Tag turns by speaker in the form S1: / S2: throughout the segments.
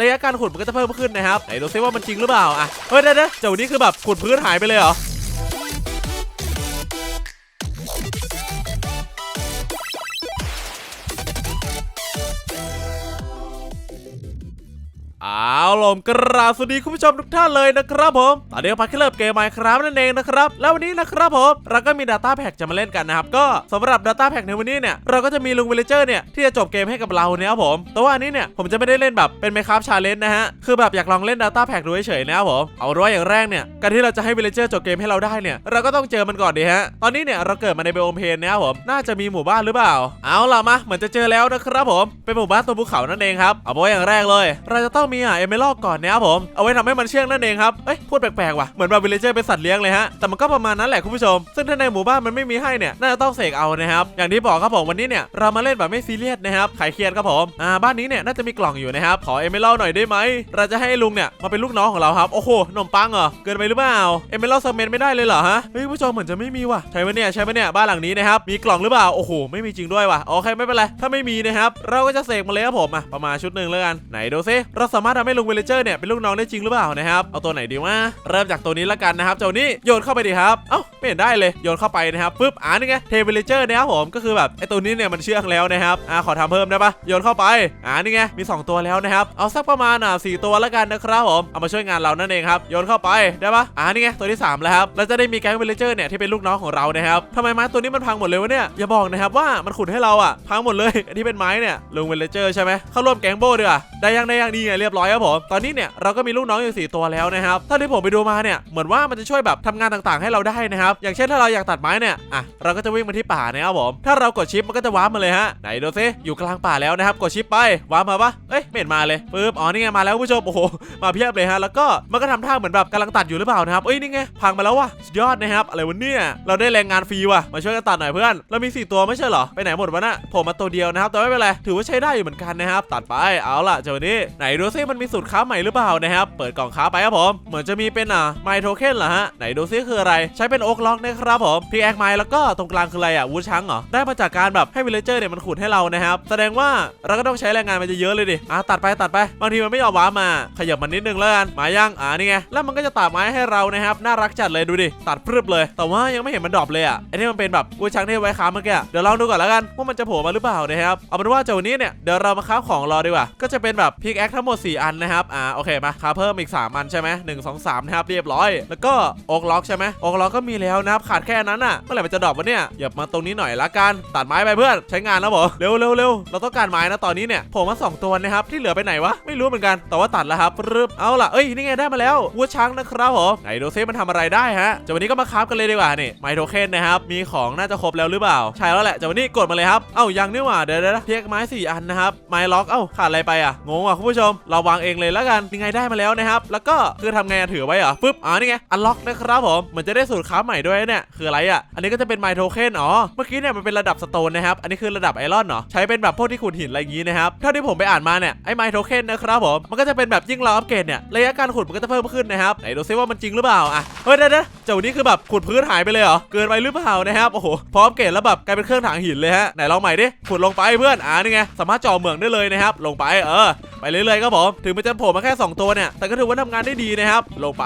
S1: ระยะการขุดมันก็จะเพิ่มขึ้นนะครับไหนดูซิว่ามันจริงหรือเปล่าอะเฮ้ยเดี๋ยวเดี๋ยวเจ้านี้คือแบบขุดพื้นหายไปเลยเหรอ เอาลมกราบสวัสดีคุณผู้ชมทุกท่านเลยนะครับผม ตอนนี้พักเริ่มเกมไมครับนั่นเองนะครับ แล้ววันนี้นะครับผม เราก็มี Data Pack จะมาเล่นกันนะครับ ก็สำหรับ Data Pack ในวันนี้เนี่ย เราก็จะมีลุงวิลเลเจอร์เนี่ย ที่จะจบเกมให้กับเราเนี่ยครับผม แต่ว่าอันนี้เนี่ย ผมจะไม่ได้เล่นแบบเป็นไมครับชาเลนจ์นะฮะ คือแบบอยากลองเล่น Data Pack ดูเฉยๆนะครับผม เอาด้วยอย่างแรกเนี่ย การที่เราจะให้วิลเลเจอร์จบเกมให้เราได้เนี่ย เราก็ต้องเจอมันก่อนดีฮะ ตอนนี้เนี่ยเราเกิดมาในเบลโอมเพนนะครับผม น่าจะมีหมู่บ้านหรือเปล่า เอาล่ะมาเหมือนจะเจอแล้วนะครับผมเป็นหมู่บ้านตัวภูเขานั่นเองครับเอาไว้อย่างแรกเลย เราจะต้องมีอะเอเมอรัลก่อนนะครับผม เอาไว้ทำให้มันเชื่องนั่นเองครับ เอ้ยพูดแปลกๆว่ะ เหมือนแบบวิลเลเจอร์เป็นสัตว์เลี้ยงเลยฮะ แต่มันก็ประมาณนั้นแหละคุณผู้ชม ซึ่งถ้าในหมู่บ้านมันไม่มีให้เนี่ย น่าจะต้องเสกเอานะครับ อย่างที่บอกครับผมวันนี้เนี่ยเรามาเล่นแบบไม่ซีเรียสนะครับขายเครียดครับผม อ่าบ้านนี้เนี่ยน่าจะมีกล่องอยู่นะครับ ขอเอเมอรัลหน่อยได้ไหม เราจะให้ลุงเนี่ยมาเป็นลูกน้องของเราครับโอ้โหขนมปังเหรอเกินไปหรือเปล่าเอเมอรัลเซอร์เมนไม่ได้เลยเหรอฮะเฮ้ยผู้ชมเหมือนจะไม่มีว่ะใช่ไหมเนี่ยใช่ไหมเนี่ยบ้านหลังนี้นะครับมีกล่องหรือเปล่าโอ้โหไม่มีจริงด้วยว่ะโอเคไม่เป็นไรถ้าไม่มีนะครับเราก็จะเสกมาเลยครับผมอะประมาณชุดหนึ่งแล้วกันไหนดูซิเราสามารถทำให้ลุงวิลเลเจอร์เนี่ยเป็นลูกน้องได้จริงหรือเปล่านะครับ เอาตัวไหนดีวะ เริ่มจากตัวนี้แล้วกันนะครับ เจ้านี้โยนเข้าไปดีครับ เอ้าไม่เห็นได้เลย โยนเข้าไปนะครับปึ๊บ อ่านี่ไง เทวิลเลเจอร์นะครับผม ก็คือแบบไอตัวนี้เนี่ยมันเชื่องแล้วนะครับ อ่าขอทำเพิ่มได้ปะโยนเข้าไป อ่านี่ไง มี 2 ตัวแล้วนะครับ เอาสักประมาณอะสตัวแล้วกันนะครับผม เอามาช่วยงานเรานั่นเองครับ โยนเข้าไปได้ปะอ่านี่ไงตัวที่สามแล้วครับ เราจะได้มีแก๊งวิลเลเจอร์เนี่ยที่เป็นลูกน้องของเรานะครับทำไมไม้ตัวนี้มันพังหมดเลยวะเนี่ย อย่าบอกนะครับว่ามันขุดให้เราอะพังหมดเลยที่เป็นไม้เนี่ยลุงวิลเจอร์ใช่ไหมเข้าร่วมแก๊งโบดีกว่าได้ยังได้ยังดีไงเรียบร้อยครับผมตอนนี้เนี่ยเราก็มีลูกน้องอยู่สี่ตัวแล้วนะครับถ้าที่ผมไปดูมาเนี่ยเหมือนว่ามันจะช่วยแบบทำงานต่างๆ ให้เราได้นะครับอย่างเช่นถ้าเราอยากตัดไม้เนี่ยอะเราก็จะวิ่งมาที่ป่านะครับผมถ้าเรากดชิปมันก็จะว้ามาเลยฮะไหนดูซิอยู่กลางป่าแล้วนะครับกดชิปไปว้ามาปะเอ้ยไม่เห็นมาเลยปึ๊บอ๋อนี่ไงมาแล้วผู้ชมโอ้โหมาเพียบเลยฮะแล้วก็มันก็ทำท่าเหมือนแบบกำลังตัดอยู่หรือเปล่านะครับเอ้ยนี่ไงพังมาแล้วว่ะสุดยอดนะครับอะไรวะเนี่ยเราได้แรงงานฟรีว่ะมาช่วยกันตัดหน่อยเพื่อนเรามีสี่ตัวไม่ใช่เหรอไปไหนหมดวะน่ะผมมาตัวเดียวนะครับแต่ไม่เป็นไรถือว่าใช้ได้อยู่เหมือนกันนะครับตัดไปเอาล่ะเจ้าวันนี้ไหนดูซิมันมีสูตรค้าใหม่หรือเปล่านะครับ เปิดกล่องค้าไปครับผม เหมือนจะมีเป็นอะไมโทเค็นเหรอฮะ ไหนดูซิคืออะไร ใช้เป็นโอ๊กล็อกนะครับผมพีแอคไมแล้วก็ตรงกลางคืออะไรอะวูดชังเหรอ ได้มาจากการแบบให้วิลเลเจอร์เนี่ยมันขุดให้เรานะครับ แสดงว่าเราก็ต้องใช้แรงงานมันจะเยอะเลยดิ อะตัดไปตัดไปบางทีมันไม่ยอมว้ามา ขยับมันนิดนึงแล้วกันมายังอ่านี่ไง แล้วมันก็จะตัดไม้ให้เรานะครับ น่ารักจัดเลยดูดิ ตัดพรึบเลย แต่ว่ายังไม่เห็นมันดรอปเลยอะไอ้นี่มันเป็นแบบวูดชังที่ไว้ค้าเมื่อกี้เดี๋ยวลองดูก่อนแล้วกันว่ามันจะโผล่มาหรือเปล่านะครับเอาเป็นว่าเจ้านี้เนี่ยเดี๋ยวเรามาค้าของรอดีกว่า ก็จะเป็นแบบพิกแอคทั้งหมด 4 อันนะครับับ อ่า โอเคมาคาเพิ่มอีก 3 อันใช่ไหมหนึ่งสองสามนะครับ เรียบร้อย แล้วก็โอกล็อกใช่ไหมโอกล็อกก็มีแล้วนะครับ ขาดแค่นั้นอะ เมื่อไหร่มันจะดรอปวะเนี่ยอย่ามาตรงนี้หน่อยละกัน ตัดไม้ไปเพื่อน ใช้งานแล้วบอเร็วเร็วเร็วเราต้องการไม้นะ ตอนนี้เนี่ย ผมมาสองตัวนะครับ ที่เหลือไปไหนวะ ไม่รู้เหมือนกัน แต่ว่าตัดแล้วครับรึบเอาล่ะ เอ้ย นี่ไงได้มาแล้ววัวช้างนะครับผมไหนดูซิมันทำอะไรได้ฮะจะวันนี้ก็มาคราฟกันเลยดีกว่านี่ไมโทเคนนะครับ มีของน่าจะครบแล้วหรือเปล่า ใช่แล้วแหละจะวันนี้กดมาเลยครับ เอ้ายังนี่หว่าเดี๋ยวเดี๋ยวเพียกไม้สี่อันนะครับไม้ล็อกเอ้าขาดอะไรไปอะงงอะคุณผู้ชมเราวางเองเลยแล้วกันยังไงได้มาแล้วนะครับ แล้วก็คือทำไงถือไว้เหรอปึ๊บอ๋อนี่ไงอันล็อกนะครับผมเหมือนจะได้สูตรคราใหม่ด้วยเนี่ยคืออะไรอะอันนี้ก็จะเป็นไมโทเคนอ๋อเมื่อกี้เนี่ยมันเป็นระดับสโตนนะครับอันนี้คือระดับไอรอนเนาะใช้เป็นแบบพวกที่ขุดหินอะไรอย่างงี้นะครับเท่าที่ผมไปอ่านมาเนี่ยไอไมโทเคนนะครับผมมันก็จะเป็นแบบยิ่งเราอัปเกรดเนี่ยระยะการขุดมันก็จะเพิ่มขึ้นนะครับไหนดูซิว่ามันจริงหรือเปล่าอะเฮ้ยเดี๋ยวเดี๋ยวเจ้านี้คือแบบขุดพื้นหายไปเลยเหรอเกินไปหรือเปล่านะครับโอ้โหพออัปเกรดแล้วแบบกลายเป็นเครื่องถางหินเลยฮะไหนลองใหม่ดิขุดลงไปเพื่อนอ่านี่ไงสามารถเจ่อเหมืองได้เลยนะครับลงไปเออไปเรื่อยๆครับผมถึงมันจะโผล่มาแค่ 2 ตัวเนี่ย แต่ก็ถือว่าทำงานได้ดีนะครับ ลงไป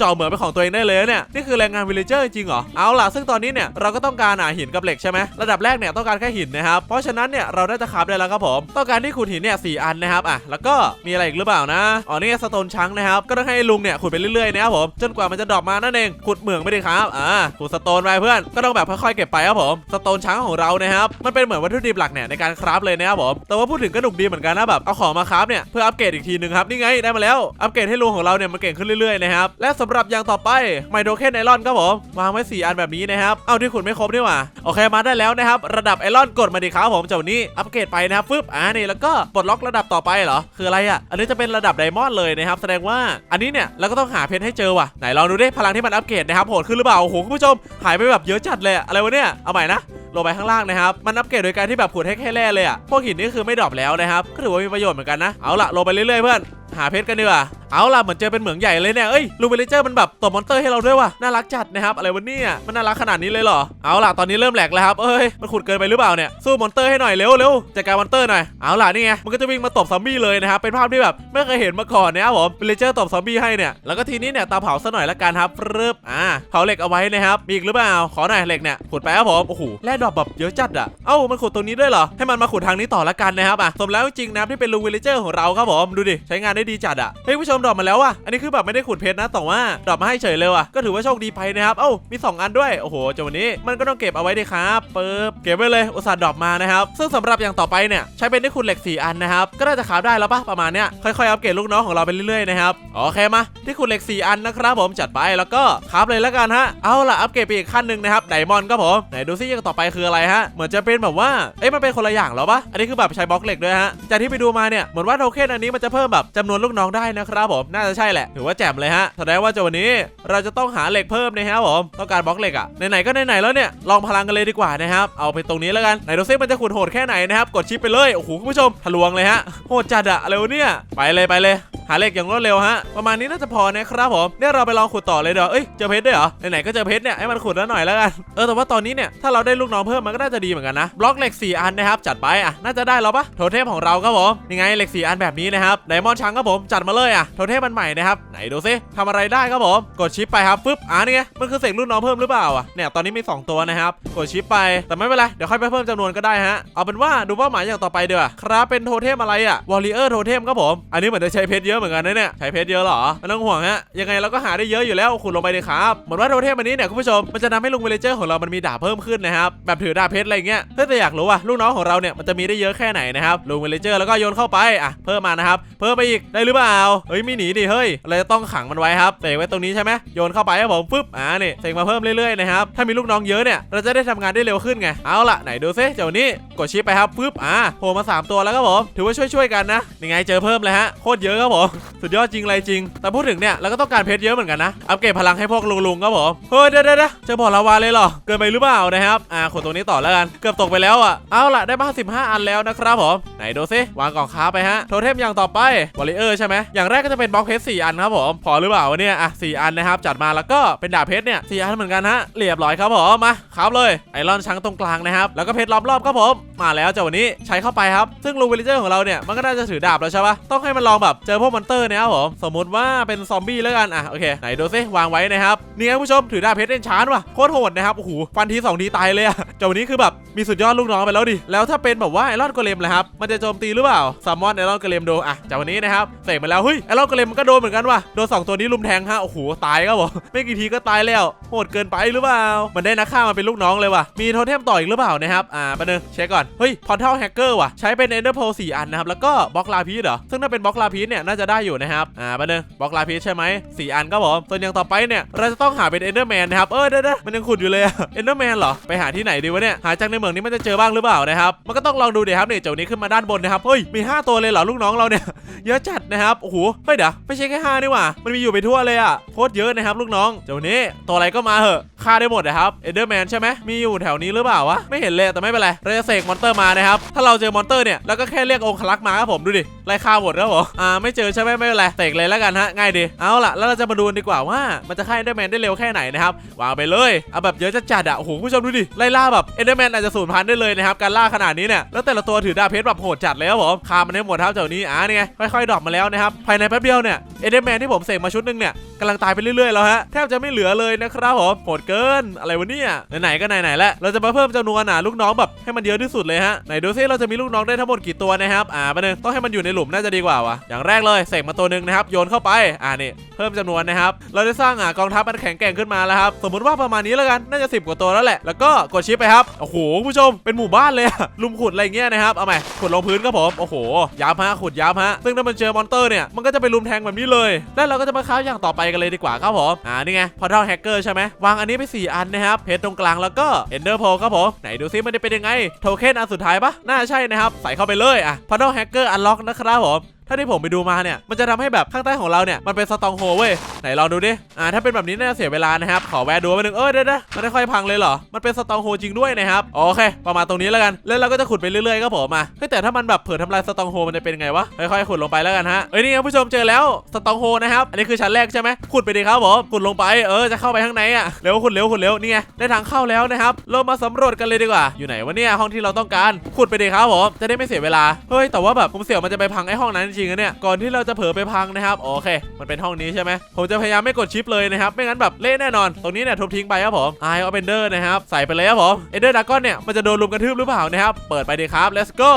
S1: จ่อเหมือนเป็นของตัวเองได้เลยเนี่ย นี่คือแรงงานวิลเลเจอร์จริงเหรอ เอาล่ะ ซึ่งตอนนี้เนี่ยเราก็ต้องการหาหินกับเหล็กใช่ไหมระดับแรกเนี่ยต้องการแค่หินนะครับ เพราะฉะนั้นเนี่ยเราได้จะคราฟได้แล้วครับผม ต้องการที่ขุดหินเนี่ยสอันนะครับ อะ แล้วก็มีอะไรอีกหรือเปล่านะ อ๋อ นี่สโตนชังนะครับ ก็ต้องให้ลุงเนี่ยขุดไปเรื่อยๆนะครับผม จนกว่ามันจะดรอปมานั่นเอง ขุดเหมืองไม่ได้ครับ อ่า ขุดสโตนไปเพื่อน ก็ต้องแบบค่อยๆเก็บไปครับผม สโตนชังของเรานะครับ มันเป็นเหมือนวัตถุดิบหลักเนี่ยในการคราฟเลยนะครับผม แต่ว่าพูดถึงก็หนุกดีเหมือนกันนะแบบเอาของมาคราฟเนี่ยเพื่ออัปเกรดอีกทีนึงครับนี่ไงได้มาแล้ว อัปเกรดให้ลุงของเราเนี่ยมันเก่งขึ้นเรื่อยๆนะครับ และสำหรับอย่างต่อไปไมโดเคนไอรอนครับผมวางไว้4อันแบบนี้นะครับ เอาที่ขุดไม่ครบนี่หว่า โอเคมาได้แล้วนะครับ ระดับไอรอนกดมาดิครับผมเจ้านี้อัปเกรดไปนะครับฟึบอ่านี่แล้วก็ปลดล็อกระดับต่อไปเหรอ คืออะไรอะ อันนี้จะเป็นระดับไดมอนด์เลยนะครับ แสดงว่าอันนี้เนี่ยเราก็ต้องหาเพชรให้เจอว่ะ ไหนลองดูดิพลังที่มันอัปเกรดนะครับโหดขึ้นหรือเปล่า โอ้โหคุณผู้ชมหายไปแบบเยอะจัดเลยอะไรวะเนี่ย เอาใหม่นะลงไปข้างล่างนะครับ มันอัปเกรดโดยการที่แบบขุดให้แค่แร่เลยอะพวกหินนี่คือไม่ดรอปแล้วนะครับ ก็ถือว่ามีประโยชน์เหมือนกันนะ เอาละลงไปเรื่อยๆเพื่อน หาเพชรกันดีกว่าเอาล่ะเหมือนเจอเป็นเหมืองใหญ่เลยเนี่ยเอ้ยลูวิลเลเจอร์มันแบบตบมอนเตอร์ให้เราด้วยว่ะน่ารักจัดนะครับอะไรวะเนี่ยมันน่ารักขนาดนี้เลยเหรอเอาล่ะตอนนี้เริ่มแหลกแล้วครับเอ้ยมันขุดเกินไปหรือเปล่าเนี่ยสู้มอนเตอร์ให้หน่อยเร็วเร็วจัดการมอนเตอร์หน่อยเอาล่ะนี่ไงมันก็จะวิ่งมาตบซอมบี้เลยนะครับเป็นภาพที่แบบไม่เคยเห็นมาก่อนนะครับผมวิลเลเจอร์ตบซอมบี้ให้เนี่ยแล้วก็ทีนี้เนี่ยตาเผาซะหน่อยละกันครับเริ่มอ่าเผาเหล็กเอาไว้นะครับมีอีกหรือเปล่าขอหน่อยเหล็กเนี่ยขุดไปครับผมโอ้โหแร่ดอกแบบเยอะจัดอะเอ้ามันขุดตรงนี้ด้วยเหรอให้มันมาขุดทางนี้ต่อละกันนะครับอะสมแล้วจริงนะครับที่เป็นลุงวิลเลเจอร์ของเราครับผมดูดิใช้งานไได้ดีจัดอะเฮ้ยผู้ชมดรอปมาแล้วอะอันนี้คือแบบไม่ได้ขุดเพชรนะแต่ว่าดรอปมาให้เฉยเลยว่ะก็ถือว่าโชคดีไปนะครับ เอ้ามีสองอันด้วย โอ้โหจนวันนี้มันก็ต้องเก็บเอาไว้ดิครับเปิบเก็บไว้เลยอุตส่าห์ดรอปมานะครับซึ่งสำหรับอย่างต่อไปเนี่ยใช้เป็นได้ขุดเหล็กสี่อันนะครับก็น่าจะขาวได้แล้วปะประมาณเนี้ยค่อยๆอัปเกรดลูกน้องของเราไปเรื่อยๆนะครับโอเคมาที่ขุดเหล็กสี่อันนะครับผมจัดไปแล้วก็คราฟเลยแล้วกันฮะเอาล่ะอัปเกรดไปอีกขั้นหนึ่งนะครับไดมอนด์ครับผมไหนดูซิอย่างต่อไปคืออะไรฮะเหมือนจะเป็นแบบว่าเอ้ยมันเป็นคนละอย่างเหรอปะอันนี้คือแบบใช้บล็อกเหล็กด้วยฮะจากที่ไปดูมาเนี่ยเหมือนว่าโทเค็นอันนี้มันจะเพิ่มแบบจำนวนลูกน้องได้นะครับผมน่าจะใช่แหละถือว่าแจ่มเลยฮะแสดงว่าจะวันนี้เราจะต้องหาเหล็กเพิ่มนะครับผมต้องการบล็อกเหล็กอะไหนๆก็ไหนๆแล้วเนี่ยลองพลังกันเลยดีกว่านะครับเอาไปตรงนี้แล้วกันไหนดูซิมันจะขุดโหดแค่ไหนนะครับกดชิปไปเลยโอ้โหคุณผู้ชมทะลวงเลยฮะโหดจัดอะอะไรวเนี่ยไปเลยไปเลยหาเหล็กอย่างรวดเร็วฮะ ประมาณนี้น่าจะพอนะครับผมเนี่ยเราไปลองขุดต่อเลยเดี๋ยวเอ้ย เจอเพชรด้วยเหรอ ไหนๆก็เจอเพชรเนี่ย ให้มันขุดแล้วหน่อยแล้วกัน เออ แต่ว่าตอนนี้เนี่ย ถ้าเราได้ลูกน้องเพิ่มมันก็น่าจะดีเหมือนกันนะ บล็อกเหล็ก 4 อันนะครับ จัดไปอะ น่าจะได้แล้วปะโทเทมของเราครับผม ยังไงเหล็ก 4 อันแบบนี้นะครับ ไดมอนด์ช้างครับผมจัดมาเลยอะโทเทมมันใหม่นะครับไหนดูซิทำอะไรได้ครับผมกดชิปไปครับปึ๊บอะนี่ไงมันคือเสกลูกน้องเพิ่มหรือเปล่าอะเนี่ยตอนนี้มี 2 ตัวนะครับกดชิปไปแต่ไม่เป็นไรเดี๋ยวค่อยไปเพิ่มจำนวนก็ได้ฮะเอาเป็นว่าดูเป้าหมายอย่างต่อไปเดี๋ยวครับเป็นโทเทมอะไรอะวอลเลเยอร์โทเทมครับผมอันนี้เหมือนจะใช้เพชรเยอะเหมือนกันนะเนี่ยใช้เพชรเยอะหรอไม่ต้องห่วงฮะยังไงเราก็หาได้เยอะอยู่แล้วขุดลงไปเลยครับเหมือนว่าโทเทมอันนี้เนี่ยคุณผู้ชมมันจะทำให้ลุงเวลเลเจอร์ของเรามันมีดาบเพิ่มขึ้นนะครับแบบถือดาบเพชรอะไรเงี้ยเฮ้ยแต่อยากรู้ว่าลูกน้องของเราเนี่ยมันจะมีได้เยอะแค่ไหนนะครับลุงวิลเลเจอร์แล้วก็โยนเข้าไปอะเพิ่มมานะครับเพิ่มไปอีกได้หรือเปล่าเฮ้ยไม่หนีดิเฮ้ยเราจะต้องขังมันไว้ครับเสกไว้ตรงนี้ใช่ไหมโยนเข้าไปครับผมปึ๊บอ่านี่เสกมาเพิ่มเรื่อยๆนะครับถ้ามีลูกน้องเยอะเนี่ยเราจะได้ทำงานได้เร็วขึ้นไงเอาล่ะไหนดูซิเจ้านี้ ดชิปไปครับปึ๊บอ่าโผล่มาสามตัวแล้วครับผมถือว่าช่วยๆกันนะยังไงเจอเพิ่มเลยฮะโคตรเยอะครับผมสุดยอดจริงอะไรจริง แต่พูดถึงเนี่ยเราก็ต้องการเพชรเยอะเหมือนกันนะอัปเกรดพลังให้พวกลุงๆครับผมเฮ้ยเดี๋ยวเดี๋ยวเดี๋ยวเจะบอกลาวาเลยเหรอเกินไปหรือเปล่านะครับอ่าขุดตรงนี้ต่อแล้วกันเกือบตกไปแล้วอะเอาล่ะได้มา15 อันแล้วนะครับผมไหนดูซิวางกล่องค้าไปฮะโทเทมอย่างต่อไปวอลเลเยอร์ใช่ไหมอย่างแรกก็จะเป็นบล็อกเพชร4อันครับผมพอหรือเปล่าวะเนี่ยอะ4อันนะครับจัดมาแล้วก็เป็นดาบเพชรเนี่ย4อันเหมือนกันฮะเรียบร้อยครับผมมาครับเลยไอรอนช้างตรงกลางนะครับแล้วก็เพชรรอบๆครับผมมาแล้วจ้าวันนี้ใช้เข้าไปครับ ซึ่งลุงวิลเจอร์ของเราเนี่ยมันก็น่าจะถือดาบแล้วใช่ปะต้องให้มันลองแบบเจอพวกมอนเตอร์นะครับผมสมมติว่าเป็นซอมบี้แล้วกันอะโอเคไหนดูซิวางไว้นะครับนี่ครับผู้ชมถือดาบเพชรเล่นชาร์จว่ะโคตรโหดนะครับโอ้โหฟันทีสองทีตายเลยอะจ้าวันนี้คือแบบมีสุดยอดลูกน้องไปแล้วดิแล้วถ้าเป็นแบบว่าไอรอนโกเลมล่ะครับมันจะโจมตีหรือเปล่าซามมอนไอรอนโกเลมโดนอะจ้าวันนี้นะครับเสกมาแล้วเฮ้ยไอรอนโกเลมมันก็โดนเหมือนกันว่ะโดนสองตัวนี้ลุมแทงฮะโอ้โหตายครับผมไม่กี่ทีก็ตายแล้วโหดเกินไปหรือเปล่ามันได้นักฆ่ามาเป็นลูกน้องเลยว่ะมีโทเทมต่ออีกหรือเปล่านะครับอ่าปเด็นเช็คก่อนอนเฮ้ยพอร์ทัลแฮกเกอร์ว่ะใช้เป็นเอนเดอร์โพสี่อันนะครับแล้วก็บล็อกลาพีสเหรอซึ่งถ้าเป็นบล็อกลาพีสเนี่ยน่าจะได้อยู่นะครับอ่าประเด็นบล็อกลาพีสใช่ไหมสี่อันก็ผมส่วนอย่างต่อไปเนี่ยเราจะต้องหาเป็นเอนเดอร์แมนนะครับเออเด้อมันยังขุดอยู่เลยเอนเดอร์แมนเหรอไปหาที่ไหนดีวะเนี่ยหาจากในเมืองนี้มันจะเจอบ้างหรือเปล่านะครับมันก็ต้องลองดูเดี๋ยวครับเนี่ยเจ้านี้ขึ้นมาด้านบนนะครับเฮ้ยมี 5 ตัวเลยเหรอลูกน้องเราเนี่ยเยอะจัดนะครับโอ้โหเฮ้ยเดี๋ยวไม่ใช่แค่5นี่หว่ามันมีอยู่ไปทั่วเลยอะโคตรเยอะนะครับลูกน้องเจ้านี้ตัวอะไรก็มาเหอะฆ่าได้หมดนะครับเอนเดอร์แมนใช่ไหมมีอยู่แถวนี้หรือเปล่าวะไม่เห็นเลยแต่ไม่เป็นไรเราจะเสกมอนเตอร์มานะครับ ถ้าเราเจอมอนเตอร์เนี่ยเราก็แค่เรียกองคลักษ์มาครับผมดูดิไล่ฆ่าหมดครับผมอ่าไม่เจอใช่ไหมไม่เป็นไรเสกเลยแล้วกันฮะง่ายดีเอาล่ะแล้วเราจะมาดูดีกว่าว่ามันจะฆ่าเอนเดอร์แมนได้เร็วแค่ไหนนะครับวางไปเลยเอาแบบเยอะจะจัดอะโอ้โหผู้ชมดูดิไล่ล่าแบบเอนเดอร์แมนอาจจะสูญพันธุ์ได้เลยนะครับการล่าขนาดนี้เนี่ยแล้วแต่ละตัวถือดาบเพชรแบบโหดจัดเลยครับผมฆ่ามันให้หมดครับเจ้านี้อ่านี่ไงค่อยๆดรอปมาแล้วนะครับภายในแป๊บเดียวเนี่ยเอนเดอร์แมนที่ผมเสกมาชุดหนึงเนี่ย กำลังตายไปเรื่อยๆแล้วฮะแทบจะไม่เหลือเลยนะครับผมโหดเกินอะไรวะเนี่ยไหนๆก็ไหนๆแล้วเราจะมาเพิ่มจำนวนอะลูกน้องแบบให้มันเยอะที่สุดเลยฮะไหนดูซิเราจะมีลูกน้องได้ทั้งหมดกี่ตัวนะครับอ่าประเด็นต้องให้มันอยู่ในหลุมน่าจะดีกว่าวะอย่างแรกเลยเสกมาตัวหนึ่งนะครับโยนเข้าไปอ่านี่เพิ่มจำนวนนะครับเราได้สร้างอะกองทัพมันแข็งแกร่งขึ้นมาแล้วครับสมมติว่าประมาณนี้แล้วกันน่าจะ 10 กว่าตัวแล้วแหละ แล้วก็กดชิปไปครับโอ้โหผู้ชมเป็นหมู่บ้านเลยอะลุมขุดอะไรเงี้ยนะครับเอาใหม่ขุดลงพื้นครับผมโอ้โหยับฮะขุดยับฮะซึ่งถ้ามันเจอมอนเตอร์เนี่ยมันก็จะไปลุมแทงแบบนี้เลย แล้วเราก็จะมาค้าอย่างต่อไปกันเลยดีกว่าครับผมอ่านี่ไงพอทัลแฮกเกอร์ใช่ไหมวางอันนี้ไป 4 อันนะครับเพชรตรงกลางแล้วก็เอนเดอร์โพครับผมไหนดูซิมันจะเป็นยังไงโทเค็นอันสุดท้ายปะน่าใช่นะครับใส่เข้าไปเลยอะพอทัลแฮกเกอร์อันล็อกนะครับผม ถ้าที่ผมไปดูมาเนี่ย มันจะทำให้แบบข้างใต้ของเราเนี่ย มันเป็นสตองโฮเว้ย ไหนลองดูดิ อ่า ถ้าเป็นแบบนี้น่าจะเสียเวลานะครับ ขอแวะดูมาหนึ่งเออเดี๋ยวนะมันไม่ค่อยพังเลยเหรอ มันเป็นสตองโฮจริงด้วยนะครับ โอเค ประมาณตรงนี้แล้วกัน แล้วเราก็จะขุดไปเรื่อยๆครับผมมาแต่ถ้ามันแบบเผลอทำลายสตองโฮมันจะเป็นไงวะ ค่อยๆขุดลงไปแล้วกันฮะ เอ้ยนี่ครับผู้ชมเจอแล้วสตองโฮนะครับ อันนี้คือชั้นแรกใช่ไหมขุดไปดีครับผม ขุดลงไป เออ จะเข้าไปข้างในอะ เร็วขุดเร็วขุดเร็ว นี่ไง ได้ทางเข้าแล้วนะครับเรามาสำรวจกันเลยดีกว่า อยู่ไหนวะเนี่ยห้องที่เราต้องการ ขุดไปดีครับผม จะได้ไม่เสียเวลา เฮ้ย แต่ว่าแบบผมเสียวมันจะไปพังไอ้ห้องนั้นจริงนะเนี่ยก่อนที่เราจะเผลอไปพังนะครับโอเค มันเป็นห้องนี้ใช่ไหมผมจะพยายามไม่กดชิปเลยนะครับไม่งั้นแบบเละแน่นอน ตรงนี้เนี่ยทุบทิ้งไปครับผมไอออฟเอนเดอร์นะครับใส่ไปเลยครับผมเอนเดอร์ดากอนเนี่ยมันจะโดนลุมกระทืบหรือเปล่านะครับเปิดไปดีครับ let's go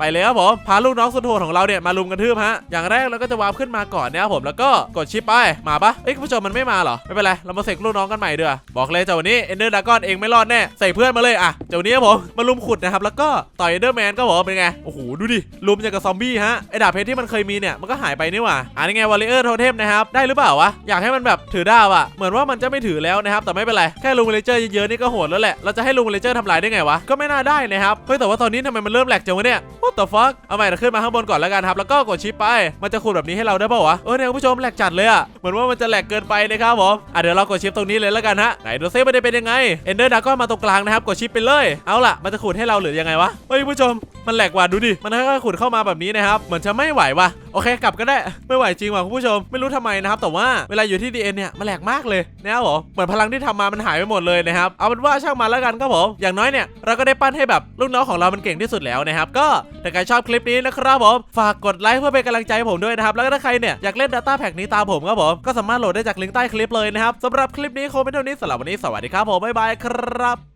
S1: ไปเลยครับผมพาลูกน้องสุดโหดของเราเนี่ยมาลุมกระทืบฮะอย่างแรกเราก็จะวาร์ปขึ้นมาก่อนนะครับผมแล้วก็กดชิปไปมาปะเอ้ยคุณผู้ชมมันไม่มาเหรอไม่เป็นไรเรามาเสกลูกน้องกันใหม่เด้อบอกเลยเจ้าวันนี้เอนเดอร์ดากอนเองไม่รอดแน่ใส่เพื่อนมาเลยอะเจ้าวันนี้ครับผมมาลุมขุดนะครับแล้วก็ต่อยเอนเดอร์แมนก็บอกเป็นไงโอ้โหดูดิลุมอย่างกับซอมบี้ฮะไอดาบเพชรที่มันเคยมีเนี่ยมันก็หายไปนี่หว่าอ่านี่ไงวอลเลเยอร์โทเทมนะครับได้หรือเปล่าวะอยากให้มันแบบถือดาวอะเหมือนว่ามันจะไม่ถือแล้วนะครับแต่ไม่เป็นไรแค่ลุงเลเจอร์เยอะๆนี่ก็โหดแล้วแหละเราจะให้ลุงเลเจอร์ทำลายได้ไงวะก็ไม่น่าได้นะครับเฮ้ยแต่ว่าตอนนี้ทำไมมันเริ่มแหลกจังวะเนี่ย what the fuck เอาใหม่เราขึ้นมาข้างบนก่อนแล้วกันครับ แล้วก็กดชิปไป มันจะขุดแบบนี้ให้เราได้ป่าวะ เออเนี่ยคุณผู้ชมแหลกจัดเลยอะเหมือนว่ามันจะแหลกเกินไปนะครับผม อะเดี๋ยวเรากดชิปตรงนี้เลยแล้วกันฮะ ไหนดูซิมันจะเป็นยังไง เอนเดอร์ดากอนมาตรงกลางนะครับ กดชิปไปเลย เอาล่ะ มันจะขุดให้เราหรือยังไงวะ เฮ้ยคุณผู้ชม มันแหลกว่ะดูดิ มันค่อยๆขุดเข้ามาแบบนี้นะครับ เหมือนจะไม่ไหววะโอเคกลับก็ได้ไม่ไหวจริงว่ะคุณผู้ชมไม่รู้ทำไมนะครับแต่ว่าเวลาอยู่ที่ DN เอ็นเนี่ยมันแหลกมากเลยนะครับผมเหมือนพลังที่ทำมามันหายไปหมดเลยนะครับเอาเป็นว่าช่างมันแล้วกันครับผมอย่างน้อยเนี่ยเราก็ได้ปั้นให้แบบลูกน้องของเรามันเก่งที่สุดแล้วนะครับก็ถ้าใครชอบคลิปนี้นะครับผมฝากกดไลค์เพื่อเป็นกำลังใจให้ผมด้วยนะครับแล้วก็ถ้าใครเนี่ยอยากเล่น Data Pack นี้ตามผมครับผมก็สามารถโหลดได้จากลิงก์ใต้คลิปเลยนะครับสำหรับคลิปนี้คงเป็นเท่านี้สำหรับวันนี้สวัสดีครับผมบ๊ายบายครับ